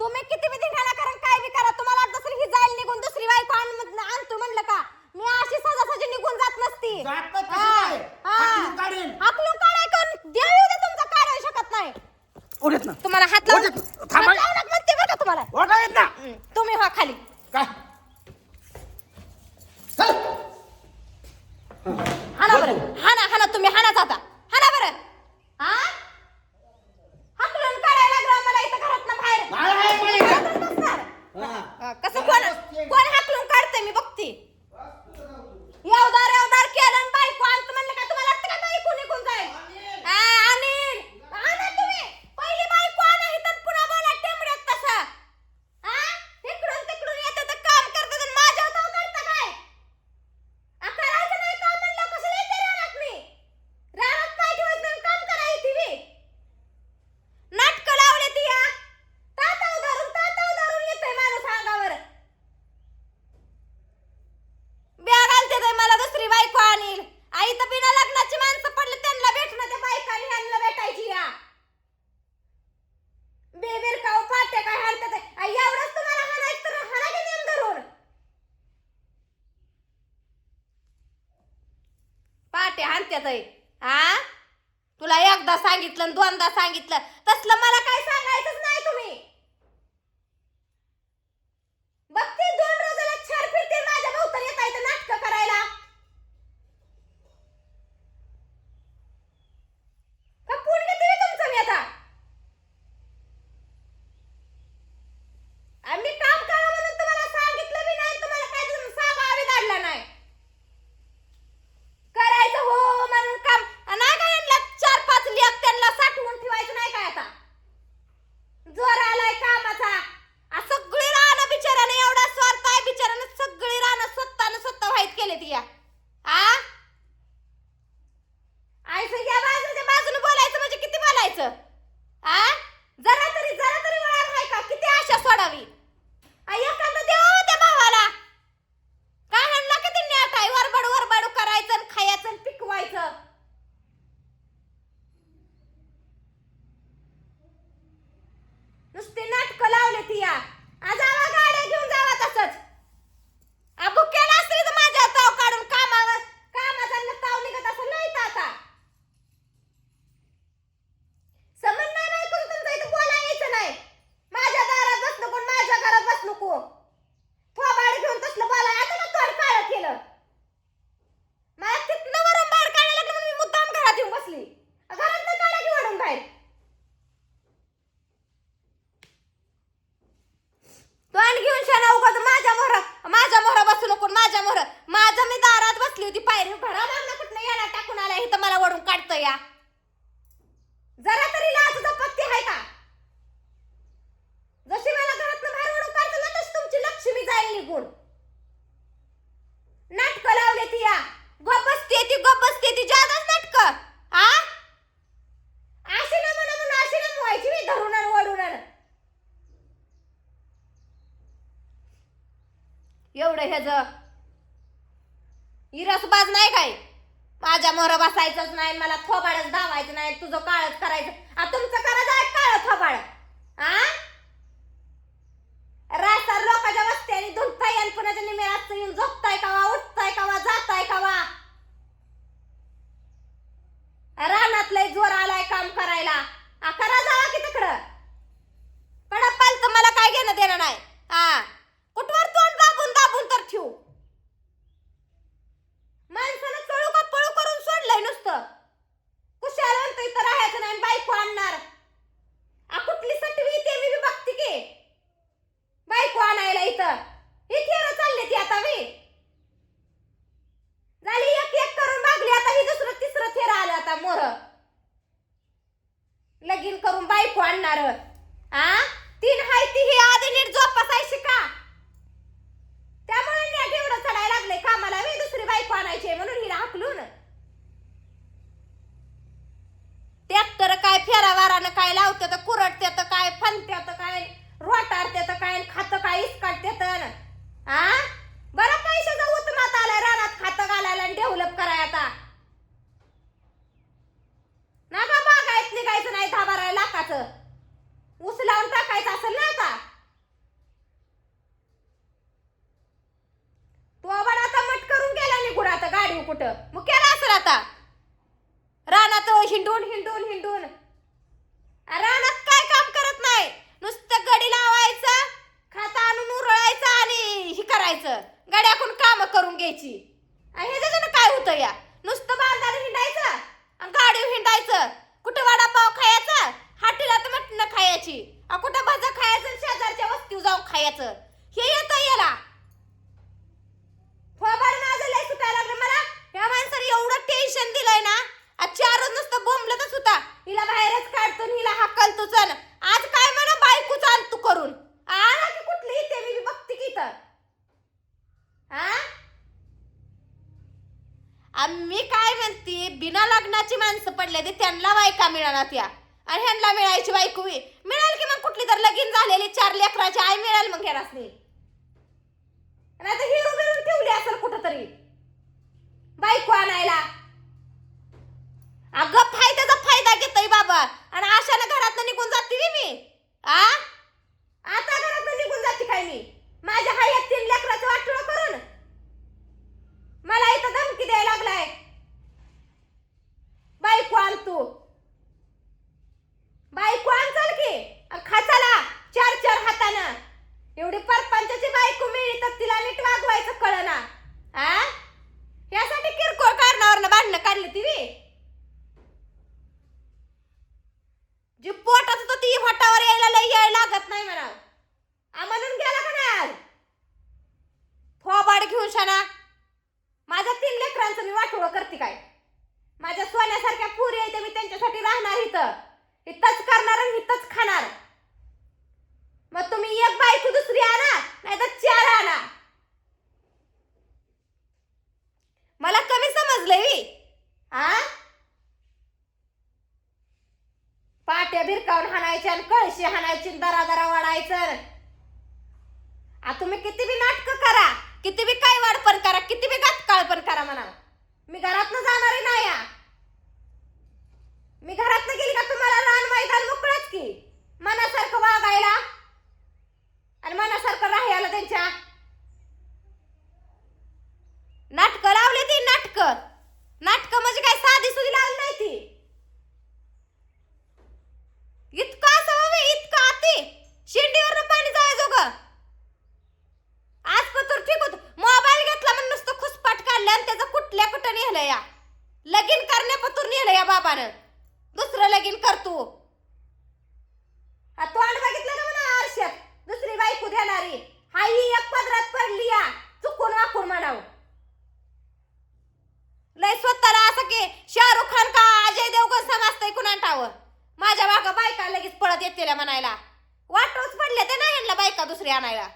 तुम्ही किती विधी धिंगाणा कारण काय विकारा तुम्हाला दुसरी ही जाईल निघून दुसरी बायको आण- आणतो म्हणलं का? मी अशी सहजासहजी निघून जात नसती. जात काय? हा. हाकलून काढीन. हाकलून शकत नाही. तुम्हाला हात लावून तुम्हाला? तुम्ही व्हा खाली. काय? त्याचं आ? तुला एकदा सांगितलं आणि दोनदा सांगितलं. तसलं मला काय सांगायचंच नाही तुम्ही बघते दोन रोजाला चार फिरते माझ्या भोवताली येता इथं नाटकं करायला खपून घेते मी तुमचं मी आता आम्ही काम करा म्हणून तुम्हाला सांगितलं बी नाही तुम्हाला काय तुम्ही सांगावे धाडला नाही करायचं हो हो म्हणून काम आणि नाही काय यांना चार पाच लेख त्यांना साठवून ठेवायचं नाही काय आता जोर आलाय कामाचा आ सगळी रानं बिचाराने एवढा स्वार्थ आहे बिचाराने सगळी रानं स्वतःनं स्वतः व्हाईत केले ती या आ आयचं या बाजूच्या बाजूने बोलायचं म्हणजे किती बोलायचं आ जरा तरी जरा तरी वळण आहे का किती आशा सोडावी आ, एखादं देऊ त्या भावाला काय म्हणला किती नेट आहे वरबाड वरबाडू खायचं पिकवायचं नुसती नाटकं लावले ती या आज आवा गाड्या घेऊन जावा तसंच अबू केला असली तर माझ्या ताव काढून कामावर कामाचा न ताव निघत असं नाही आता समज नाही नाही कोण तुमचं इथं बोला यायचं नाही माझ्या दारात बस नको आणि माझ्या घरात बस नको थोबाड घेऊन तसलं बोला आता ना तोड काळ केलं मला तिथनं वरून बाहेर काढायला लागलं म्हणून मी मुद्दाम घरात येऊन बसली घरात काढा की वरून बाहेर तोंड घेऊन शाना उगाच माझ्या मोहर माझ्या मोहर बसू नको आणि माझ्या मोहर माझं मी दारात बसली होती पायरी भरा मागणं कुठनं याला टाकून आला इथं मला वडून काढतं या. जरा तरी लाजचा पत्ती आहे का? जशी मला घरातनं बाहेर ओढून काढतो ना तशी तुमची लक्ष्मी जाईल निघून. नाटक लावले ती या. गप बसते ती गप ती जादाच नाटक. आ? अशी ना म्हणा म्हणून अशी ना व्हायची मी धरून ओढून एवढं ह्याच इरसबाज नाही काय? माझ्या मोर बसायचंच नाही मला थोबाडच धावायचं नाही तुझं काळच करायचं. आ तुमचं करा जाय काळ थोबाड. आ? रासार लोकांच्या वस्त्याने धुंडताय आणि पुण्याच्या निमेरात येऊन झोप कावा उठताय कावा जाताय कावा रानात लय जोर आलाय काम करायला आ करा जावा की तिकडं पडा पालत मला काय घेणं देणं नाही हा कुठवर तोंड दाबून दाबून तर ठेवू माणसानं चळू का पळू करून सोडलंय नुसतं कुशाला म्हणतो इथं राहायचं नाही बायको आणणार आ कुठली सटवी ते मी बी बघते की बायको आणायला इथं ही थेर चालले ती आता मी झाली एक एक करून मागली आता ही दुसरं तिसरं थेर आलं आता मोर लगीन करून बायको आणणार आ? तीन हाय ती ही आधी नीट जोपासाय शिका त्यामुळे नेट एवढं चढायला लागले कामाला मी दुसरी बायको आणायची आहे म्हणून हिला हाकलून. ट्रॅक्टर काय फेरावारानं काय लावतं तर कुरड तर काय फनते तर काय रोटारते तर काय खात काय इसकाटते तर हा बरं पैशाचा उत्मात आलाय रानात खातं घालायला आणि डेव्हलप कराय आता ना का बागायत निघायचं नाही दहा बारा लाखाचं ऊस लावून टाकायचं असेल ना आता तू आबाड आता मट करून गेला निघून आता गाडी कुठं? मग केला असेल आता. रानात हिंडून हिंडून हिंडून. रानात काय काम करत नाही? नुसतं गडी लावायचं खाता आणून उरळायचं आणि हे करायचं. गड्याकून काम करून घ्यायची. हे त्याच्यानं काय होतं या? नुसतं बांधाला हिंडायचं आणि गाडी हिंडायचं. कुठं वडापाव खायचा? हाटीला तर मटणं खायची. कुठं भाजा खायचं शेजारच्या वस्तीवर जाऊन खायचं. हे येतं याला. थोबाड माझं लय सुटायला लागलं मला या माणसाने एवढं टेन्शन दिलंय ना आज चारच नुसतं बोंबलतच होता हिला बाहेरच काढतो आणि हिला हाकल तू चल आज काय म्हणा बायको चाल तू करून आला की कुठली इथे मी बी बघते की इथं हा आम्ही काय म्हणते बिना लग्नाची माणसं पडले ते त्यांना बायका मिळाला त्या. आणि ह्यांना मिळायची बायको मिळाल की मग कुठली तर लगीन झालेली चार लेकराची आई मिळाल मग ह्यानासनी नाही तर हिरो बिरून ठेवली असेल कुठं तरी बायको आणायला. अगं फायद्याचा फायदा घेतोय बाबा. आणि अशानं घरात एवढी परपंचाची बायको मिळली तिला नीट वागवायचं कळना. आ? यासाठी किरकोळ कारणावरनं भांडणं काढली ती जी पोटात तो ती होटावर यायला लई याय लागत नाही म्हणा म्हणून गेला का नाही आज? फोबाड घेऊन शाना. माझ्या तीन लेकरांचं मी वाटोळं करते काय? माझ्या सोन्यासारख्या पुरी आहे ते मी त्यांच्यासाठी राहणार इथं. इथंच करणार आणि इथंच खाणार. मग तुम्ही एक बायको दुसरी आणा नाही तर चार आणा. मला कमी समजलंय हा. पाट्या भिरकावून हाणायच्या आणि कळशी हाणायची दरा दरा वाढायचं. आ तुम्ही किती बी नाटक करा किती बी काय वाढ पण करा किती बी गातकाळ पण करा म्हणा मी घरात जाणारी नाही केलं या बाबानं? दुसरं लगीन कर तू. तोंड बघितलं ना म्हणा आरशात? दुसरी बायको देणारी. हाई एक पदरात पडली या. चुकून वाकून म्हणावं. लय स्वतःला असं की शाहरुख खान का अजय देवगण समजतंय कुणाटावं माझ्या बागा बायका लगेच पळत येतील म्हणायला. वाटोच पडले ते नाही बायका दुसरी आणायला.